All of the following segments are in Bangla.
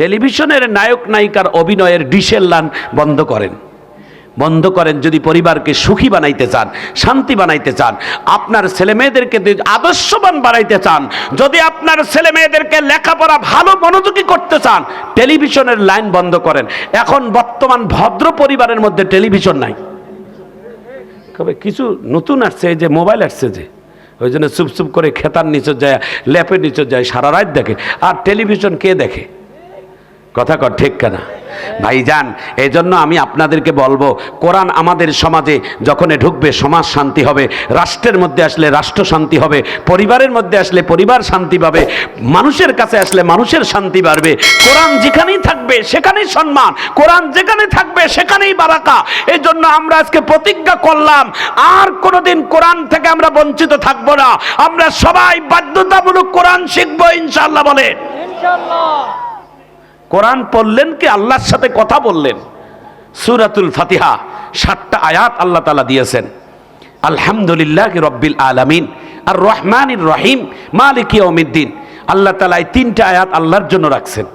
টেলিভিশনের নায়ক নায়িকার অভিনয়ের ডিশের লান বন্ধ করেন। বন্ধ করেন যদি পরিবারকে সুখী বানাইতে চান, শান্তি বানাইতে চান, আপনার ছেলে মেয়েদেরকে আদর্শবান বানাইতে চান, যদি আপনার ছেলে মেয়েদেরকে লেখাপড়া ভালো মনোযোগী করতে চান, টেলিভিশনের লাইন বন্ধ করেন। এখন বর্তমান ভদ্র পরিবারের মধ্যে টেলিভিশন নাই। তবে কিছু নতুন আসছে যে মোবাইল আসছে যে, ওই জন্য চুপ চুপ করে খেতার নিচে যায়, ল্যাপের নিচে যায়, সারা রাত দেখে। আর টেলিভিশন কে দেখে? কথা কর, ঠিক কেনা। ভাইজান এই জন্য আমি আপনাদেরকে বলব, কোরআন আমাদের সমাজে যখনই ঢুকবে, সমাজ শান্তি হবে, রাষ্ট্রের মধ্যে আসলে রাষ্ট্র শান্তি হবে, পরিবারের মধ্যে আসলে পরিবার শান্তি পাবে, মানুষের কাছে আসলে মানুষের শান্তি বাড়বে। কোরআন যেখানেই থাকবে, সেখানেই সম্মান। কোরআন যেখানে থাকবে, সেখানেই বারাকা। এই জন্য আমরা আজকে প্রতিজ্ঞা করলাম, আর কোনোদিন কোরআন থেকে আমরা বঞ্চিত থাকব না। আমরা সবাই বাধ্যতামূলক কোরআন শিখব ইনশাল্লাহ বলে কোরআন পড়লেন কি আল্লাহর সাথে কথা বললেন? সুরাতুল ফাতিহা, সাতটা আয়াত আল্লাহ তালা দিয়েছেন। আলহামদুলিল্লাহ রব্বিল আলামিন। আর রহমান রহিম, মালিক ইয়মিদ্দিন আল্লাহ তালা এই তিনটা আয়াত আল্লাহর জন্য রাখছেন।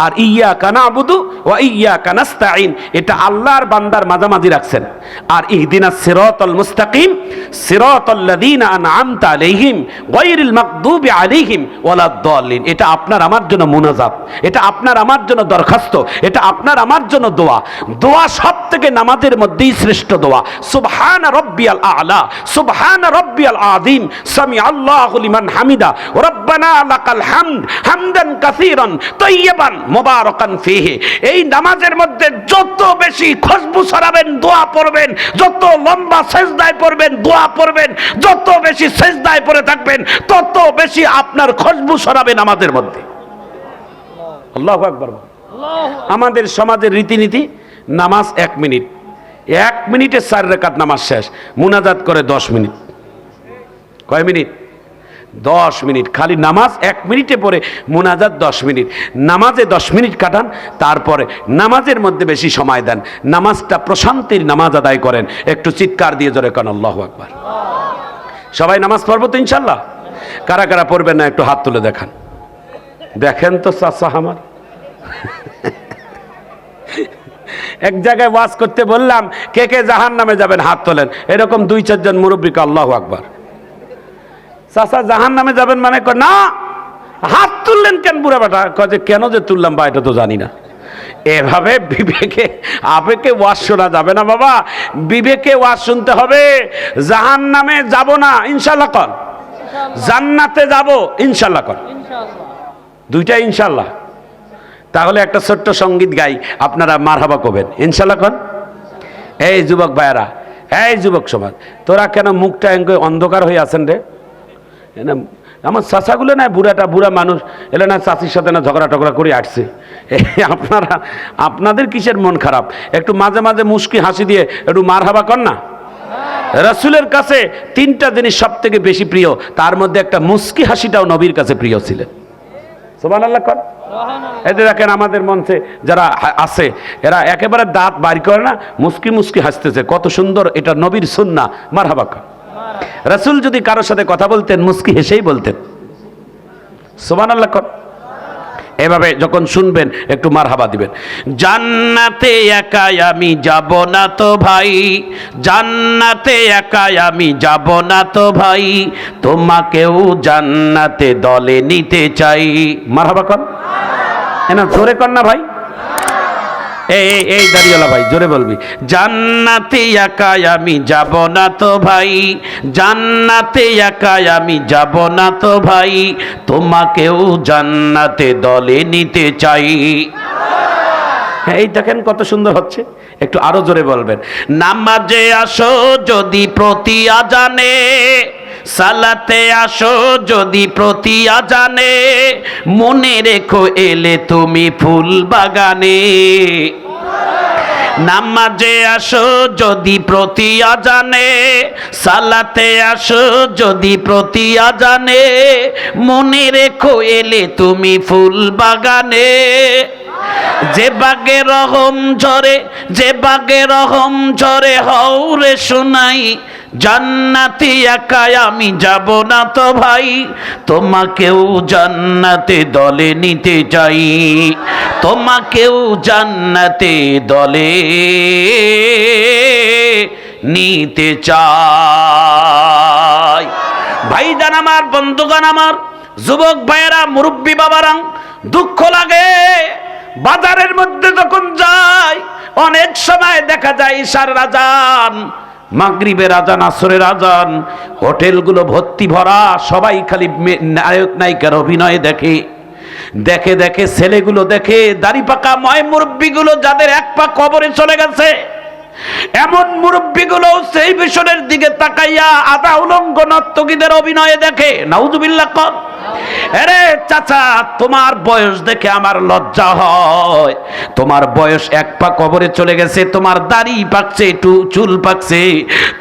আর ইয়া কানা আবুদু ও ইয়া কানাস্তাইন এটা আল্লাহর বান্দার মাঝামাঝি রাখছেন। আর ইহদিনা সিরাতাল মুস্তাকিম সিরাতাল্লাযীনা আনআমতা আলাইহিম, গায়রিল মাগদুবি আলাইহিম ওয়ালাদ-দাল্লিন এটা আপনার আমার জন্য মুনাজাত। এটা আপনার আমার জন্য দরখাস্ত। এটা আপনার আমার জন্য দোয়া। দোয়া সব থেকে নামাজের মধ্যেই শ্রেষ্ঠ দোয়া। সুবহান রব্বিয়াল আলা, সুবহান রব্বিয়াল আযীম। সামি আল্লাহু লিমান হামিদা। রব্বানা লাকাল হামদ, হামদান কাসীরান, তাইয়্যিবান। মুবারাকান ফীহি। এই নামাজের মধ্যে যত বেশি খুশবু ছড়াবেন দোয়া পড়বেন, যত লম্বা সেজদায় পড়বেন, দোয়া পড়বেন, যত বেশি সেজদায় পড়ে থাকবেন, তত বেশি আপনার খুশবু ছড়াবে নামাজের মধ্যে। আল্লাহু আকবার। আমাদের সমাজের রীতিনীতি, নামাজ এক মিনিট। এক মিনিটে চার রেখাত নামাজ শেষ, মুনাজাত করে দশ মিনিট। কয় মিনিট? দশ মিনিট, খালি নামাজ এক মিনিটে পরে মুনাজাত দশ মিনিট। নামাজে দশ মিনিট কাটান, তারপরে নামাজের মধ্যে বেশি সময় দেন। নামাজটা প্রশান্তির নামাজ আদায় করেন। একটু চিৎকার দিয়ে জোরে কান, আল্লাহ আকবার। সবাই নামাজ পড়ব তো ইনশাল্লাহ? কারা কারা পড়বেন না, একটু হাত তুলে দেখান। দেখেন তো চাচা আমার। এক জায়গায় ওয়াজ করতে বললাম, কে কে জাহান নামে যাবেন, হাত তোলেন। এরকম দুই চারজন মুরব্বীকে আল্লাহ আকবার। চাচা জাহান নামে যাবেন মানে না হাত তুললেন কেন বুড়া বেটা? কয় যে কেন যে তুললাম বা এটা তো জানি না। এভাবে বিবেকে আবেগে ওয়াজ শোনা যাবে না বাবা। বিবেকে ওয়াজ শুনতে হবে জাহান নামে যাব না ইনশাল্লাহ কর। জান্নাতে যাব ইনশাল্লাহ কর। দুইটা ইনশাল্লাহ তাহলে একটা ছোট্ট সংগীত গাই আপনারা মারহাবা করবেন। ইনশাল্লাহ কন এই যুবক ভাইয়ারা এই যুবক সমাজ তোরা কেন মুখটা অন্ধকার হয়ে আছেন রে? না, আমার চাচাগুলো না বুড়াটা বুড়া মানুষ এলে না চাচির সাথে না ঝগড়া টগড়া করে আসছে। আপনারা আপনাদের কিসের মন খারাপ? একটু মাঝে মাঝে মুস্কি হাসি দিয়ে একটু মার হাবা কর না। রাসুলের কাছে তিনটা জিনিস সব থেকে বেশি প্রিয় তার মধ্যে একটা মুস্কি হাসিটাও নবীর কাছে প্রিয় ছিলেন সোমান আল্লাহ কর এতে দেখেন আমাদের মঞ্চে যারা আছে এরা একেবারে দাঁত বাড়ি করে না মুস্কি মুস্কি হাসতেছে কত সুন্দর এটা নবীর সুন্না মার হাবাক্কা রাসুল যদি কারোর সাথে কথা বলতেন, মুস্কি হেসেই বলতেন। সোমান আল্লাহ এভাবে যখন শুনবেন, একটু মার হাবা দিবেন। জান্নাতে একাই আমি যাব না তো ভাই, জান্নাতে একাই আমি যাব না তো ভাই, তোমাকেও জান্নাতে দলে নিতে চাই। মার হাবা কর। এনা জোরে কর না ভাই। এই, এই- দাঁড়িয়েলা ভাই, জোরে বলবি। জান্নাতে একাই আমি যাব না তো ভাই, জান্নাতে একাই আমি যাব না তো ভাই, তোমাকেও জান্নাতে দলে নিতে চাই। এই দেখেন কত সুন্দর হচ্ছে, একটু আরও জোরে বলবেন। নামাজে আসো যদি প্রতি আজানে সালাতে আসো যদি প্রতি আজানে মনে রেখো এলে তুমি ফুল বাগানে। নামাজে আসো যদি প্রতি আজানে, সালাতে আসো যদি প্রতি আজানে, মনে রেখো এলে তুমি ফুল বাগানে। যে বাগে রহম ঝরে, যে বাগে রহম ঝরে হৌরে শোনাই জান্নাতি একাই আমি যাব না তো ভাই। তোমাকেও জান্নাতে দলে নিতে চাই। তোমাকেও জান্নাতে দলে নিতে চাই। ভাইজান আমার বন্ধুগান আমার, যুবক ভাইয়েরা, মুরব্বী বাবারা, দুঃখ লাগে। বাজারের মধ্যে যখন যায় অনেক সময় দেখা যায় ঈশার রাজান মাগরিবের আজান, আসরের আজান, হোটেলগুলো ভর্তি ভরা, সবাই খালি নায়ক নায়িকার অভিনয় দেখে। দেখে দেখে, ছেলেগুলো দেখে, দাড়ি পাকা ময় মুরব্বীগুলো যাদের এক পা কবরে চলে গেছে, এমন মুরব্বীগুলো সেই বিষয়ের দিকে তাকাইয়া আদা উলঙ্গ নর্তকীদের অভিনয়ে দেখে। নাউজুবিল্লাহ কর। আরে চাচা, তোমার বয়স দেখে আমার লজ্জা হয়। তোমার বয়স এক পা কবরে চলে গেছে, তোমার দাড়ি পাকছে চুল পাকছে।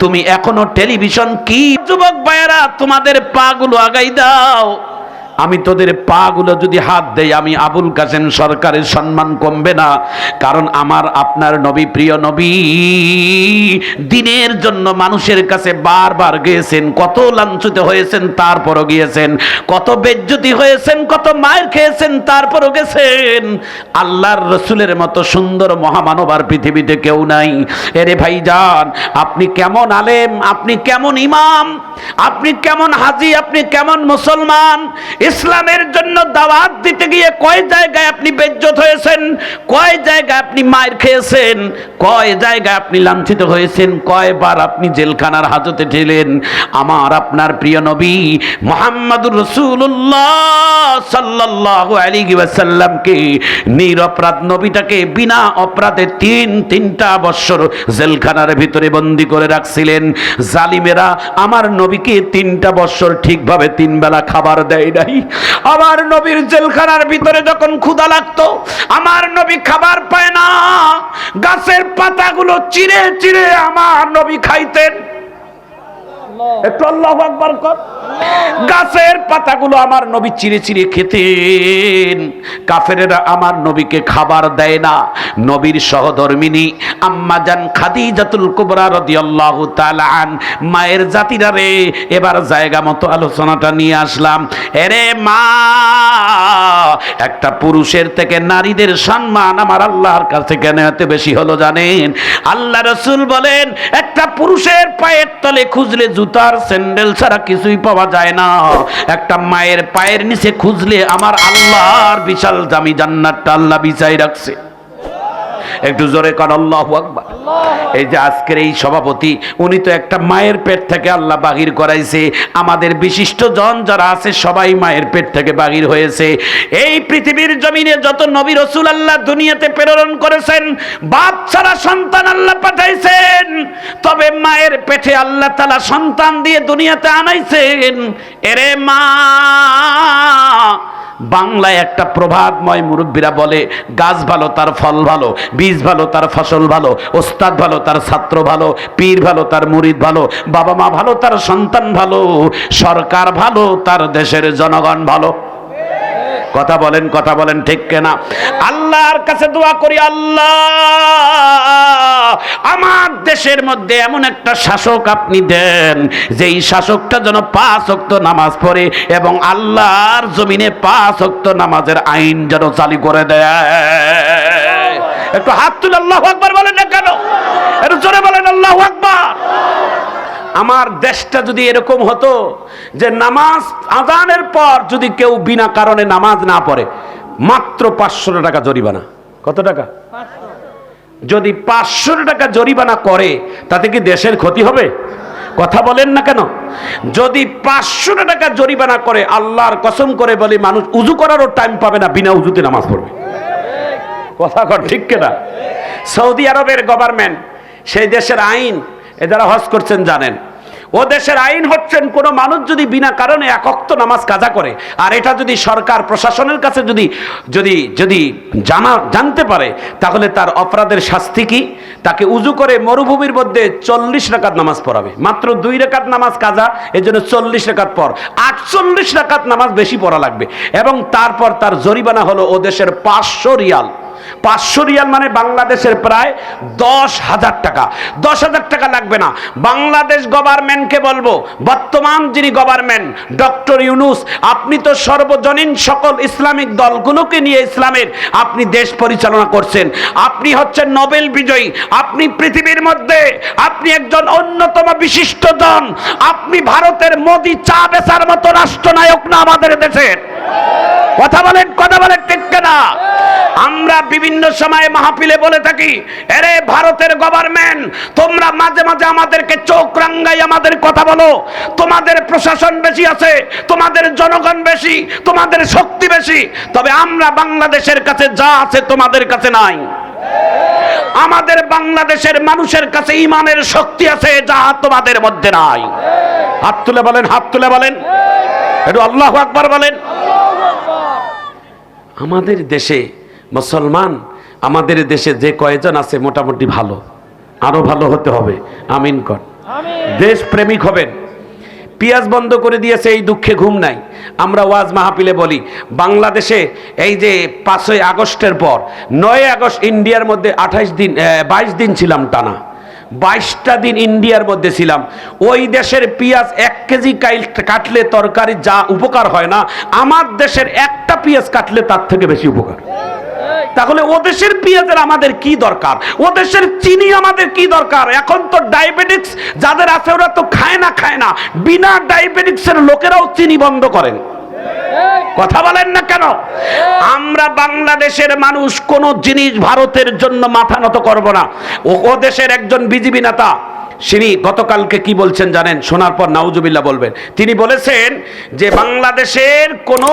তুমি এখনও টেলিভিশন কি? যুবক ভাইয়েরা, তোমাদের পাগুলো আগাই দাও। আমি তোদের পা গুলো যদি হাত দেই, আমি আবুল কাসেম সরকারের সম্মান কমবে না। কারণ আমার আপনার নবী, প্রিয় নবী, দিনের জন্য মানুষের কাছে বারবার গিয়েছেন, কত লাঞ্ছিত হয়েছেন, তারপরও গিয়েছেন, কত বেজ্জতি হয়েছেন, কত মায়ের খেয়েছেন, তারপরও গেছেন। আল্লাহর রসুলের মতো সুন্দর মহামানব আর পৃথিবীতে কেউ নাই। এরে ভাই যান আপনি কেমন আলেম, আপনি কেমন ইমাম, আপনি কেমন হাজি, আপনি কেমন মুসলমান ইসলামের জন্য দাওয়াত দিতে গিয়ে কয় জায়গায় আপনি বেজ্জত হয়েছেন? কয় জায়গায় আপনি মায়ের খেয়েছেন? কয় জায়গায় আপনি লাঞ্ছিত হয়েছেন? কয়বার আপনি জেলখানার হাজতে ঠেলেন আমার আপনার প্রিয় নবী মোহাম্মদুর রসুল্লাহ সাল্লাল্লাহু আলাইহি ওয়াসাল্লামকে নিরপরাধ নবীটাকে বিনা অপরাধে তিন তিনটা বৎসর জেলখানার ভিতরে বন্দি করে রাখছিলেন। জালিমেরা আমার নবীকে তিনটা ঠিকভাবে তিন বেলা খাবার দেয় নাই। আমার নবীর জেলখানার ভিতরে যখন ক্ষুধা লাগতো, আমার নবী খাবার পায় না। গাছের পাতাগুলো চিড়ে চিড়ে আমার নবী খাইতেন। একটু আল্লাহ আকবার কর। গাছের পাতাগুলো আমার নবী চিড়ে চিড়ে খেতেন। কাফেরেরা আমার নবীকে খাবার দেয় না। নবীর সহধর্মিনী আম্মা জান খাদিজাতুল কুবরা রাদিয়াল্লাহু তাআলা আন মায়ের জাতিরা রে এবার জায়গা মতো আলোচনাটা নিয়ে আসলাম। এরে মা একটা পুরুষের থেকে নারীদের সম্মান আমার আল্লাহর কাছে কেন এত বেশি হলো জানেন। আল্লাহ রসুল বলেন একটা পুরুষের পায়ের তলে খুঁজলে জুতার স্যান্ডেল ছাড়া কিছুই পাওয়া যায় না। একটা মায়ের পায়ের নিচে খুঁজলে আমার আল্লাহর বিশাল দামি জান্নাতটা আল্লাহ বিচাই রাখছে। একটু জোরে কর আল্লাহ আকবার। এই যে আজকের এই সভাপতি, উনি তো একটা মায়ের পেট থেকে আল্লাহ বাহির করাইছে। আমাদের বিশিষ্ট জন যারা আছে, সবাই মায়ের পেট থেকে বাহির হয়েছে। এই পৃথিবীর জমিনে যত নবী রসুল আল্লাহ দুনিয়াতে প্রেরণ করেছেন, বাপ ছাড়া সন্তান আল্লাহ পাঠাইছেন। তবে মায়ের পেটে আল্লাহ তালা সন্তান দিয়ে দুনিয়াতে আনাইছেন। এরে মা বাংলায় একটা প্রভাতময় মুরব্বীরা বলে, গাছ ভালো, তার ফল ভালো, বীজ ভালো, তার ফসল ভালো, ওস্তাদ ভালো, তার ছাত্র ভালো, পীর ভালো, তার মুরিদ ভালো, বাবা মা ভালো, তার সন্তান ভালো, সরকার ভালো, তার দেশের জনগণ ভালো। কথা বলেন কথা বলেন ঠিক কেনা? আল্লাহর কাছে দোয়া করি, আল্লাহ। আমার দেশের মধ্যে এমন একটা শাসক আপনি দেন, যেই শাসকটা যেন পাঁচ অক্ত নামাজ পড়ে এবং আল্লাহর জমিনে পাঁচ অক্ত নামাজের আইন যেন চালু করে দেয়। একটু হাত তুলে আল্লাহ আকবার বলেন না কেন? একটু জোরে বলেন, আল্লাহ আকবার। আমার দেশটা যদি এরকম হতো যে নামাজ আজানের পর যদি কেউ বিনা কারণে নামাজ না পড়ে, মাত্র পাঁচশো টাকা জরিমানা। কত টাকা? যদি পাঁচশো টাকা জরিমানা করে, তাতে কি দেশের ক্ষতি হবে? কথা বলেন না কেন? যদি পাঁচশো টাকা জরিমানা করে, আল্লাহর কসম করে বলে, মানুষ উজু করারও টাইম পাবে না, বিনা উজুতে নামাজ পড়বে। কথা কর, ঠিক কেনা? সৌদি আরবের গভর্নমেন্ট সেই দেশের আইন, এ যারা হজ করছেন জানেন ও দেশের আইন হচ্ছেন কোনো মানুষ যদি বিনা কারণে একক্ত নামাজ কাজা করে, আর এটা যদি সরকার প্রশাসনের কাছে যদি যদি যদি জানা, জানতে পারে, তাহলে তার অপরাধের শাস্তি কি? তাকে উজু করে মরুভূমির মধ্যে চল্লিশ রাকাত নামাজ পড়াবে। মাত্র দুই রেখাত নামাজ কাজা এই জন্য চল্লিশ রেখাত পর। আটচল্লিশ রাকাত নামাজ বেশি পড়া লাগবে। এবং তারপর তার জরিমানা হলো ও দেশের পাঁচশো রিয়াল। পাঁচশো রিয়াল মানে বাংলাদেশের প্রায় দশ হাজার টাকা। দশ হাজার টাকা লাগবে না। বাংলাদেশ গভর্নমেন্টকে বলব, বর্তমান যিনি গভর্নমেন্ট, ডক্টর ইউনুস, আপনি তো সর্বজনীন সকল ইসলামিক দলগুলোকে নিয়ে ইসলামের আপনি দেশ পরিচালনা করছেন। আপনি হচ্ছেন নোবেল বিজয়ী। আপনি পৃথিবীর মধ্যে আপনি একজন অন্যতম বিশিষ্ট জন। আপনি ভারতের মোদি চা বেচার মতো রাষ্ট্রনায়ক না আমাদের দেশের? কথা বলেন কথা বলেন, ঠিক না আমরা বিভিন্ন সময় মাহফিলে বলে থাকি, এরে ভারতের গভর্নমেন্ট তোমরা মাঝে মাঝে আমাদেরকে চোখ রাঙ্গাই আমাদের কথা বলো। তোমাদের প্রশাসন বেশি আছে, তোমাদের জনগণ বেশি, তোমাদের শক্তি বেশি। তবে আমরা বাংলাদেশের কাছে যা আছে তোমাদের কাছে নাই। আমাদের বাংলাদেশের মানুষের কাছে ইমানের শক্তি আছে, যা তোমাদের মধ্যে নাই। হাত তুলে বলেন, হাত তুলে বলেন। একটু আল্লাহ আকবার বলেন। আমাদের দেশে মুসলমান আমাদের দেশে যে কয়জন আছে মোটামুটি ভালো। আরও ভালো হতে হবে। আমিন কর। দেশ প্রেমিক হবেন। পিয়াজ বন্ধ করে দিয়েছে এই দুঃখে ঘুম নাই। আমরা ওয়াজ মাহফিলে বলি বাংলাদেশে এই যে পাঁচই আগস্টের পর নয় আগস্ট ইন্ডিয়ার মধ্যে আঠাশ দিন বাইশ দিন ছিলাম টানা। বাইশটা দিন ইন্ডিয়ার মধ্যে ছিলাম। ওই দেশের পেঁয়াজ এক কেজি কাটলে তরকারি যা উপকার হয় না, আমার দেশের একটা পেঁয়াজ কাটলে তার থেকে বেশি উপকার। তাহলে ও দেশের পেঁয়াজের আমাদের কি দরকার? ও দেশের চিনি আমাদের কি দরকার? এখন তো ডায়াবেটিক্স যাদের আছে ওরা তো খায় না খায় না। বিনা ডায়াবেটিক্সের লোকেরাও চিনি বন্ধ করেন। কথা বলেন না কেন? আমরা বাংলাদেশের মানুষ কোন জিনিস ভারতের জন্য মাথা নত করব না। ও দেশের একজন বিজিবি নেতা, তিনি গতকালকে কি বলছেন জানেন? শোনার পর নাউজুবিল্লাহ বলবেন। তিনি বলেছেন যে বাংলাদেশের কোনো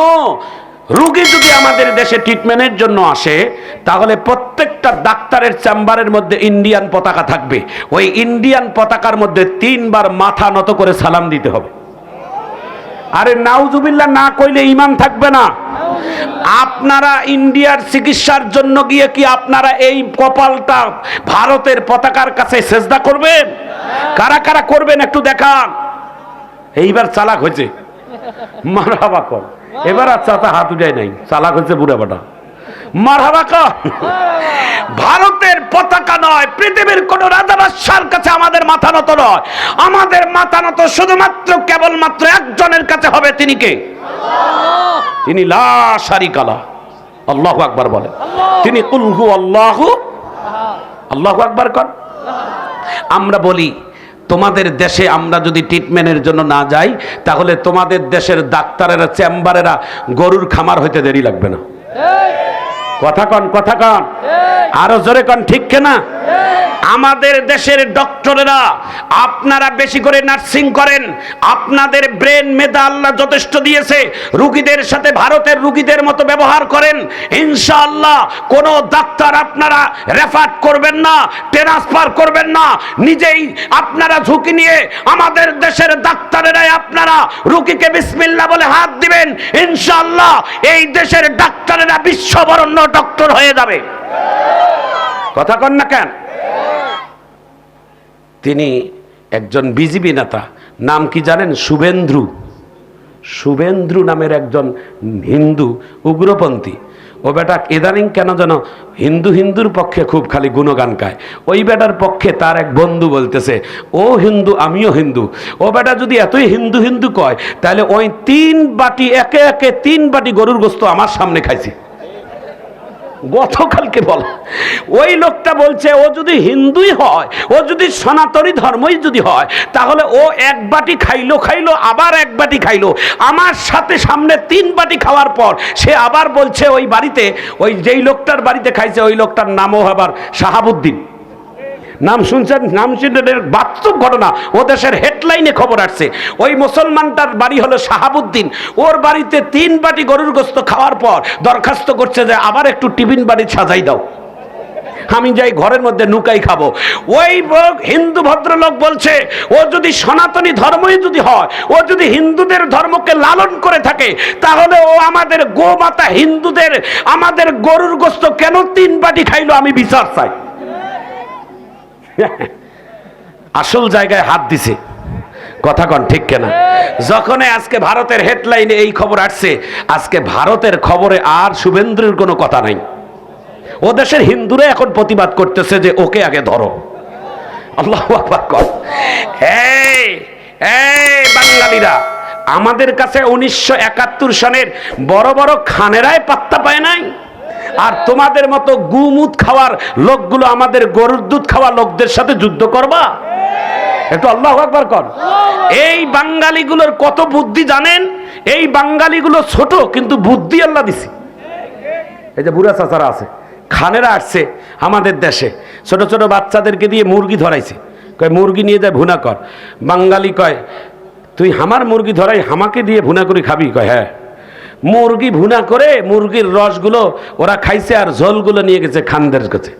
রুগী যদি আমাদের দেশে ট্রিটমেন্টের জন্য আসে, তাহলে প্রত্যেকটা ডাক্তারের চেম্বারের মধ্যে ইন্ডিয়ান পতাকা থাকবে। ওই ইন্ডিয়ান পতাকার মধ্যে তিনবার মাথা নত করে সালাম দিতে হবে। আরে নাউজুবিল্লা না কইলে ইমান থাকবে না। আপনারা ইন্ডিয়ার চিকিৎসার জন্য গিয়ে কি আপনারা এই কপালটা ভারতের পতাকার কাছে সেজদা করবেন? কারা কারা করবেন একটু দেখান। এইবার চালাক হয়েছে। মারা কর। এবার আচ্ছা তা হাত উঠায় নাই। চালাক হয়েছে বুড়া বাটা ভারতের পতাকা নয় পৃথিবীর কোন রাজাবাসার কাছে আমাদের মাথা নত নয়। আমাদের মাথা নত শুধুমাত্র কেবলমাত্র একজনের কাছে হবে তিনি কে? তিনি লা শারিকালা আল্লাহু আকবার বলেন তিনি কুলহু আল্লাহু আল্লাহু আকবার কর। আমরা বলি তোমাদের দেশে আমরা যদি ট্রিটমেন্টের জন্য না যাই তাহলে তোমাদের দেশের ডাক্তারেরা চেম্বারেরা গরুর খামার হইতে দেরি লাগবে না। কথা কন কথা কন। আরও জোরে কন ঠিক কেনা? আমাদের দেশের ডক্টরেরা আপনারা বেশি করে নার্সিং করেন, আপনাদের ব্রেন মেধা আল্লাহ যথেষ্ট দিয়েছে, রুগীদের সাথে ভারতের রুগীদের মতো ব্যবহার করেন, ইনশাআল্লাহ কোনো ডাক্তার আপনারা রেফার করবেন না, ট্রান্সফার করবেন না, নিজেই আপনারা ঝুঁকি নিয়ে আমাদের দেশের ডাক্তারেরাই আপনারা রুগীকে বিসমিল্লা বলে হাত দিবেন, ইনশাআল্লাহ এই দেশের ডাক্তারেরা বিশ্ববরণ্য ডক্টর হয়ে যাবে। কথা কন না কেন? তিনি একজন বিজিবি নেতা। নাম কি জানেন? শুভেন্দ্রু শুভেন্দ্রু নামের একজন হিন্দু, উগ্রপন্থী। ও বেটা ইদানিং কেন যেন হিন্দু হিন্দুর পক্ষে খুব খালি গুণগান গায়। ওই বেটার পক্ষে তার এক বন্ধু বলতেছে, ও হিন্দু, আমিও হিন্দু। ও বেটা যদি এতই হিন্দু হিন্দু কয়, তাহলে ওই তিন বাটি, একে একে তিন বাটি গরুর গোস্ত আমার সামনে খাইছি। গতকালকে বল। ওই লোকটা বলছে, ও যদি হিন্দুই হয়, ও যদি সনাতনী ধর্মই যদি হয়, তাহলে ও এক বাটি খাইলো খাইলো, আবার এক বাটি খাইলো। আমার সাথে সামনে তিন বাটি খাওয়ার পর সে আবার বলছে, ওই বাড়িতে, ওই যেই লোকটার বাড়িতে খাইছে, ওই লোকটার নামও আবার শাহাবুদ্দিন। নাম শুনছেন? নাম শুনছেন? বাস্তব ঘটনা। ও দেশের হেডলাইনে খবর আসছে। ওই মুসলমানটার বাড়ি হলো শাহাবুদ্দিন। ওর বাড়িতে তিন বাটি গরুর গোস্ত খাওয়ার পর দরখাস্ত করছে যে, আবার একটু টিফিন বাড়ি সাজাই দাও। আমি যাই ঘরের মধ্যে নুকাই খাব। ওই হিন্দু ভদ্রলোক বলছে, ও যদি সনাতনী ধর্মই যদি হয়, ও যদি হিন্দুদের ধর্মকে লালন করে থাকে, তাহলে ও আমাদের গোমাতা হিন্দুদের, আমাদের গরুর গোস্ত কেন তিন বাটি খাইলো আমি বিচার চাই? আসল জায়গায় হাত দিছে। কথা কন, ঠিক কেনা? যখন আজকে ভারতের হেডলাইনে এই খবর আসছে, আজকে ভারতের খবরে আর শুভেন্দ্রের কোনো কথা নাই। ও দেশের হিন্দুরা এখন প্রতিবাদ করতেছে যে ওকে আগে ধরো। আল্লাহ বাঙালিরা, আমাদের কাছে উনিশশো একাত্তর সনের বড় বড় খানেরাই পাত্তা পায় নাই? আর তোমাদের মতো গুমুদ খাওয়ার লোকগুলো আমাদের গরুর দুধ খাওয়া লোকদের সাথে যুদ্ধ করবা? একটু আল্লাহ আকবার কর। এই বাঙালিগুলোর কত বুদ্ধি জানেন? এই বাঙালিগুলো ছোট, কিন্তু বুদ্ধি আল্লাহ দিছি। এই যে বুড়া চাচারা আছে, খানেরা আসছে আমাদের দেশে। ছোট ছোট বাচ্চাদেরকে দিয়ে মুরগি ধরাইছে। কয়, মুরগি নিয়ে যায় ভুনা কর। বাঙালি কয়, তুই আমার মুরগি ধরাই, আমাকে দিয়ে ভুনা করে খাবি? কয় হ্যাঁ। মুরগি ভুনা করে মুরগির রসগুলো ওরা খাইছে আর ঝোলগুলো নিয়ে গেছে খানদের কাছে।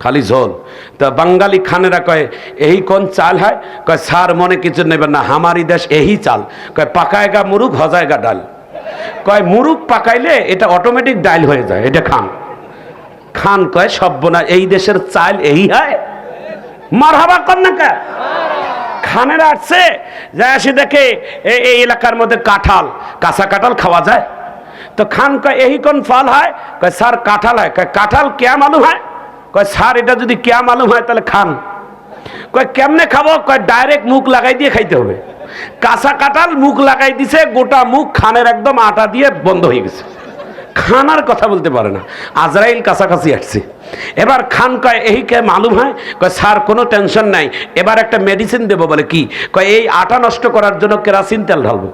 খালি ঝোল। তা বাঙালি খানেরা কয়, এই কোন চাল হয়? কয় সার মনে কিছু নেবেন না, হামারি দেশ এই চাল। কয়, পাকায়গা মুরুগ, হজায়গা ডাল। কয়, মুরুগ পাকাইলে এটা অটোমেটিক ডাইল হয়ে যায়, এটা খান। খান কয় সব্যনা এই দেশের চাল এই হয়? মার হাবা কর না কা? খানেরা আসছে যায় আসে দেখে এই এলাকার মধ্যে কাঁঠাল। কাঁচা কাঁঠাল খাওয়া যায়। তো খান কয় এই কোন ফল হয়? কয়, স্যার, কাঁঠাল হয়। কয়, কাঁঠাল কেয়া মালুম হয়? কয়, স্যার, এটা যদি কেয়া মালুম হয়, তাহলে খান। কয়, কেমনে খাব? কয়, ডাইরেক্ট মুখ লাগাই দিয়ে খাইতে হবে। কাঁচা কাঁঠাল মুখ লাগাই দিছে, গোটা মুখ খানের একদম আটা দিয়ে বন্ধ হয়ে গেছে। খানার কথা বলতে পারে না। আজরাইল কাছাকাছি আসছে। এবার খান কয় এই কে মালুম হয়? কয়, স্যার, কোনো টেনশন নাই। এবার একটা মেডিসিন দেবো বলে কি? কয়, এই আটা নষ্ট করার জন্য কেরাসিন তেল ঢালবো।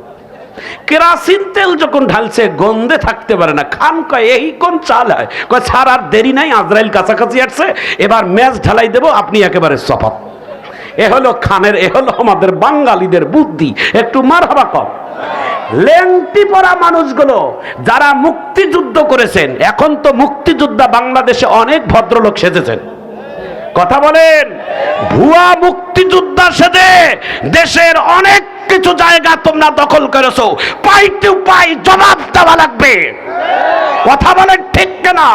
কেরাসিন তেল যখন ঢালছে, গন্ধে থাকতে পারে না। খান কয় এই কোন চাল হয়? কয়, স্যার, আর দেরি নাই, আজরাইল কাছাকাছি আসছে। এবার ম্যাচ ঢালাই দেবো, আপনি একেবারে সফল। এ হলো খানের, এ হলো আমাদের বাঙালিদের বুদ্ধি। একটু মার হবা কম লেংটি পরা মানুষগুলো যারা মুক্তিযুদ্ধ করেছেন এখন তো মুক্তিযোদ্ধা বাংলাদেশে অনেক ভদ্রলোক সেজেছেন। কথা বলেন। ভুয়া মুক্তিযোদ্ধা সেজে দেশের অনেক কিছু জায়গা তোমরা দখল করেছ। পাই টু পাই জবাব দেওয়া লাগবে। কথা বলেন ঠিক না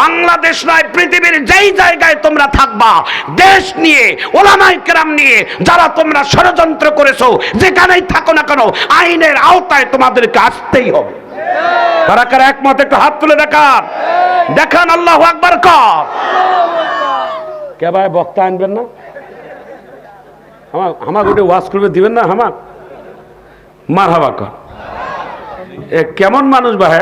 বাংলাদেশ নয়, পৃথিবীর যেই জায়গায় তোমরা থাকবা, দেশ নিয়ে, ওলামাই কেরাম নিয়ে যারা তোমরা ষড়যন্ত্র করেছ, যেখানেই থাকো না কেন, আইনের আওতায় তোমাদেরকে আসতেই হবে। কারা কারা একমত, একটু হাত তুলে দেখান। দেখান, আল্লাহ আকবার কর কে ভাই বক্তা আনবেন না? আমার আমার গোটে ওয়াজ করবে দিবেন না আমার মার হাবা কর। এ কেমন মানুষ করে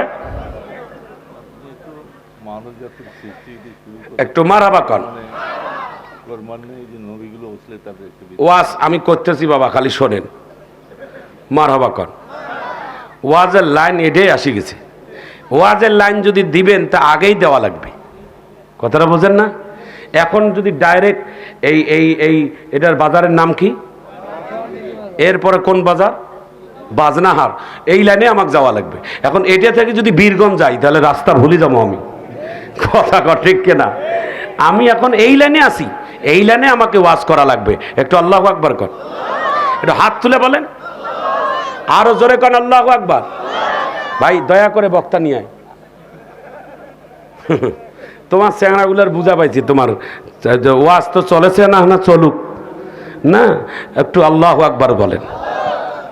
একটু মার হাবা কর বেশি ওয়াজ আমি করতেছি বাবা খালি শোনেন। মার হবা কর। ওয়াজের লাইন এটাই আসি গেছে। ওয়াজের লাইন যদি দিবেন তা আগেই দেওয়া লাগবে। কথাটা বোঝেন না? এখন যদি ডাইরেক্ট এই এই এই, এটার বাজারের নাম কি? এরপরে কোন বাজার? বাজনাহার। এই লাইনে আমাকে যাওয়া লাগবে। এখন এটা থেকে যদি বীরগঞ্জ যাই, তাহলে রাস্তা ভুলে যাব আমি। কথা কর, ঠিক কেনা আমি এখন এই লাইনে আসি এই লাইনে আমাকে ওয়াজ করা লাগবে। একটু আল্লাহ আকবার কর। একটু হাত তুলে বলেন। আরও জোরে কন আল্লাহ আকবার। ভাই, দয়া করে বক্তা নিয়ে আয়। তোমার চেংড়াগুলার বুঝা পাইছি তোমার। ওয়াজ তো চলেছে না না চলুক। না, একটু আল্লাহ আকবার বলেন।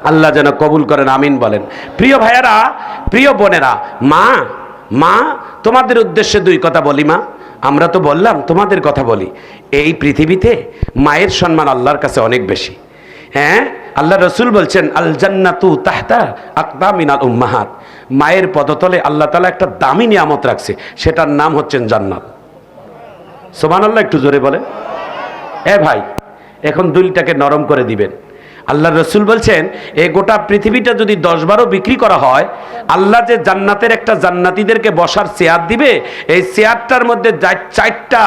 আল্লাহ যেন কবুল করেন, আমিন বলেন। প্রিয় ভাইয়েরা, প্রিয় বোনেরা, মা মা, তোমাদের উদ্দেশ্যে দুই কথা বলি, মা। আমরা তো বললাম, তোমাদের কথা বলি। এই পৃথিবীতে মায়ের সম্মান আল্লাহর কাছে অনেক বেশি। হ্যাঁ? আল্লাহ রসুল বলছেন, আল জান্নাতু তাহতা আকদামিনাল উম্মাহাত। মায়ের পদতলে আল্লাহ তালা একটা দামি নিয়ামত রাখছে, সেটার নাম হচ্ছেন জান্নাত। সোমান আল্লাহ একটু জোরে বলে এ ভাই, এখন দুলটাকে নরম করে দিবেন। আল্লাহ রসুল বলছেন এই গোটা পৃথিবীটা যদি দশ বারো বিক্রি করা হয়, আল্লাহ যে জান্নাতের একটা জান্নাতিদেরকে বসার চেয়ার দিবে, এই চেয়ারটার মধ্যে চারটা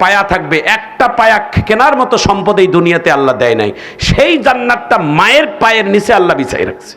পায়া থাকবে। একটা পায়া কেনার মতো সম্পদ এই দুনিয়াতে আল্লাহ দেয় নাই। সেই জান্নাতটা মায়ের পায়ের নিচে আল্লাহ বিছাই রাখছে।